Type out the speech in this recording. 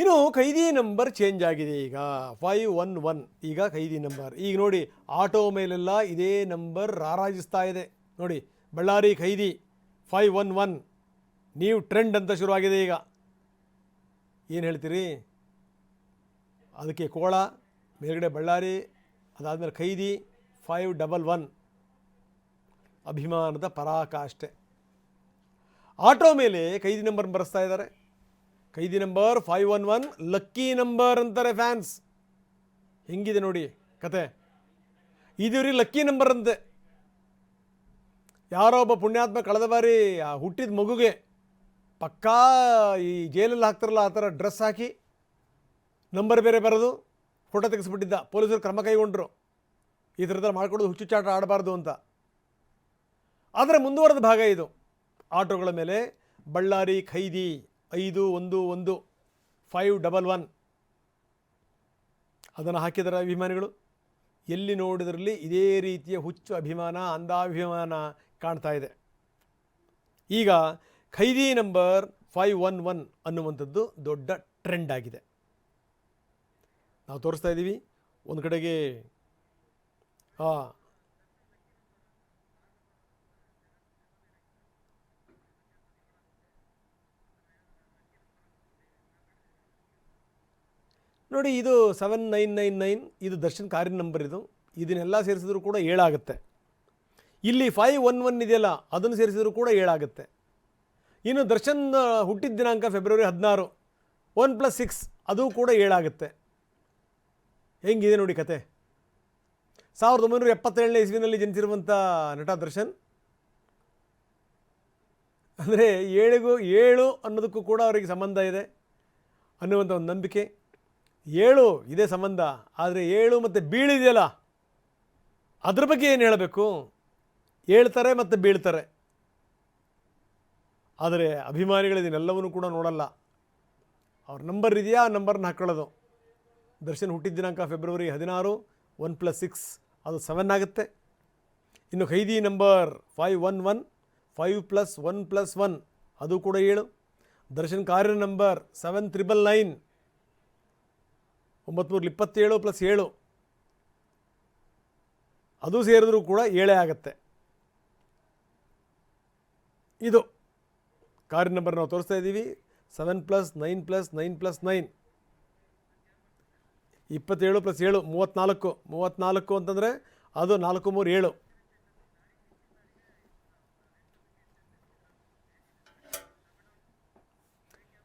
ಇನ್ನು ಖೈದಿ number change ಆಗಿದೆ ಈಗ. ಫೈವ್ ಒನ್ ಒನ್ ಈಗ ಖೈದಿ ನಂಬರ್. ಈಗ ನೋಡಿ ಆಟೋ ಮೇಲೆಲ್ಲ ಇದೇ ನಂಬರ್ ರಾರಾಜಿಸ್ತಾ ಇದೆ. ನೋಡಿ, ಬಳ್ಳಾರಿ ಖೈದಿ ಫೈವ್ ಒನ್ ಒನ್ ನೀವು ಟ್ರೆಂಡ್ ಅಂತ ಶುರುವಾಗಿದೆ ಈಗ. ಏನು ಹೇಳ್ತೀರಿ? ಅದಕ್ಕೆ ಕೋಳ, ಮೇಲ್ಗಡೆ ಬಳ್ಳಾರಿ, ಅದಾದಮೇಲೆ ಖೈದಿ ಫೈವ್ ಡಬಲ್ ಒನ್ ಅಭಿಮಾನದ ಪರಾಕಾಷ್ಟೆ ಆಟೋ ಮೇಲೆ ಖೈದಿ ನಂಬರ್ ಬರೆಸ್ತಾ ಇದ್ದಾರೆ. ಖೈದಿ number five one one lucky number ಅಂತಾರೆ ಫ್ಯಾನ್ಸ್ ಹೆಂಗಿದೆ ನೋಡಿ ಕತೆ. ಇದೀವ್ರಿ ಲಕ್ಕಿ ನಂಬರ್ ಅಂತೆ. ಯಾರೋ ಒಬ್ಬ ಪುಣ್ಯಾತ್ಮ ಕಳೆದ ಬಾರಿ, ಆ, ಹುಟ್ಟಿದ ಮಗುಗೆ ಪಕ್ಕಾ ಈ ಜೈಲಲ್ಲಿ ಹಾಕ್ತಾರಲ್ಲ ಆ ಥರ ಡ್ರೆಸ್ ಹಾಕಿ ನಂಬರ್ ಬೇರೆ ಬರೋದು ಫೋಟೋ ತೆಗೆಸ್ಬಿಟ್ಟಿದ್ದ. ಪೊಲೀಸರು ಕ್ರಮ ಕೈಗೊಂಡ್ರು. ಈ ಥರದಲ್ಲಿ ಮಾಡ್ಕೊಡೋದು ಹುಚ್ಚುಚ್ಚಾಟ ಆಡಬಾರ್ದು ಅಂತ. ಆದರೆ ಮುಂದುವರೆದ ಭಾಗ ಇದು. ಆಟೋಗಳ ಮೇಲೆ ಬಳ್ಳಾರಿ ಖೈದಿ ಐದು ಒಂದು ಒಂದು ಫೈವ್ ಡಬಲ್ ಒನ್ ಅದನ್ನು ಹಾಕಿದರೆ ಅಭಿಮಾನಿಗಳು. ಎಲ್ಲಿ ನೋಡಿದ್ರಲ್ಲಿ ಇದೇ ರೀತಿಯ ಹುಚ್ಚು ಅಭಿಮಾನ, ಅಂಧಾಭಿಮಾನ ಕಾಣ್ತಾ ಇದೆ. ಈಗ ಖೈದಿ ನಂಬರ್ ಫೈವ್ ಒನ್ ಒನ್ ಅನ್ನುವಂಥದ್ದು ದೊಡ್ಡ ಟ್ರೆಂಡ್ ಆಗಿದೆ. ನಾವು ತೋರಿಸ್ತಾ ಇದ್ದೀವಿ. ಒಂದು ಕಡೆಗೆ ನೋಡಿ, ಇದು ಸೆವೆನ್ ನೈನ್ ನೈನ್ ನೈನ್ ಇದು ದರ್ಶನ್ ಕಾರಿನ ನಂಬರ್ ಇದು. ಇದನ್ನೆಲ್ಲ ಸೇರಿಸಿದ್ರು ಕೂಡ ಏಳಾಗುತ್ತೆ. ಇಲ್ಲಿ ಫೈವ್ ಒನ್ ಒನ್ ಇದೆಯಲ್ಲ, ಅದನ್ನು ಸೇರಿಸಿದ್ರು ಕೂಡ ಏಳಾಗುತ್ತೆ. ಇನ್ನು ದರ್ಶನ್ ಹುಟ್ಟಿದ ದಿನಾಂಕ ಫೆಬ್ರವರಿ ಹದಿನಾರು. ಒನ್ ಪ್ಲಸ್ ಸಿಕ್ಸ್, ಅದು ಕೂಡ ಏಳಾಗುತ್ತೆ. ಹೆಂಗಿದೆ ನೋಡಿ ಕತೆ. ಸಾವಿರದ ಒಂಬೈನೂರ ಎಪ್ಪತ್ತೇಳನೇ ಇಸ್ವಿನಲ್ಲಿ ಜನಿಸಿರುವಂಥ ನಟ ದರ್ಶನ್. ಅಂದರೆ ಏಳಿಗೂ ಏಳು ಅನ್ನೋದಕ್ಕೂ ಕೂಡ ಅವರಿಗೆ ಸಂಬಂಧ ಇದೆ ಅನ್ನುವಂಥ ಒಂದು ನಂಬಿಕೆ. ಏಳು ಇದೇ ಸಂಬಂಧ, ಆದರೆ ಏಳು ಮತ್ತು ಬೀಳಿದೆಯಲ್ಲ, ಅದ್ರ ಬಗ್ಗೆ ಏನು ಹೇಳಬೇಕು? ಹೇಳ್ತಾರೆ ಮತ್ತು ಬೀಳ್ತಾರೆ. ಆದರೆ ಅಭಿಮಾನಿಗಳು ಇದನ್ನೆಲ್ಲವನ್ನೂ ಕೂಡ ನೋಡಲ್ಲ. ಅವ್ರ ನಂಬರ್ ಇದೆಯಾ? ಆ ನಂಬರ್ನ ಹಾಕ್ಕೊಳ್ಳೋದು ದರ್ಶನ್ ಹುಟ್ಟಿದ ದಿನಾಂಕ ಫೆಬ್ರವರಿ ಹದಿನಾರು ಒನ್ ಪ್ಲಸ್ ಸಿಕ್ಸ್ ಅದು ಸೆವೆನ್ ಆಗುತ್ತೆ. ಇನ್ನು ಖೈದಿ number five one one five plus one plus one ಅದು ಕೂಡ ಏಳು. ದರ್ಶನ್ ಕಾರ್ಯ ನಂಬರ್ ಸೆವೆನ್ ತ್ರಿಬಲ್ ನೈನ್ ಒಂಬತ್ನೂರ ಇಪ್ಪತ್ತೇಳು ಪ್ಲಸ್ ಏಳು. ಅದು ಸೇರಿದ್ರೂ ಕೂಡ ಏಳೇ ಆಗುತ್ತೆ. ಇದು ಕಾರ್ ನಂಬರ್ ನಾವು ತೋರಿಸ್ತಾ ಇದ್ದೀವಿ. Seven plus nine plus nine plus nine. ಇಪ್ಪತ್ತೇಳು ಪ್ಲಸ್ ಏಳು ಮೂವತ್ತ್ನಾಲ್ಕು ಮೂವತ್ತ್ನಾಲ್ಕು ಅಂತಂದರೆ ಅದು ನಾಲ್ಕು ಮೂರು ಏಳು.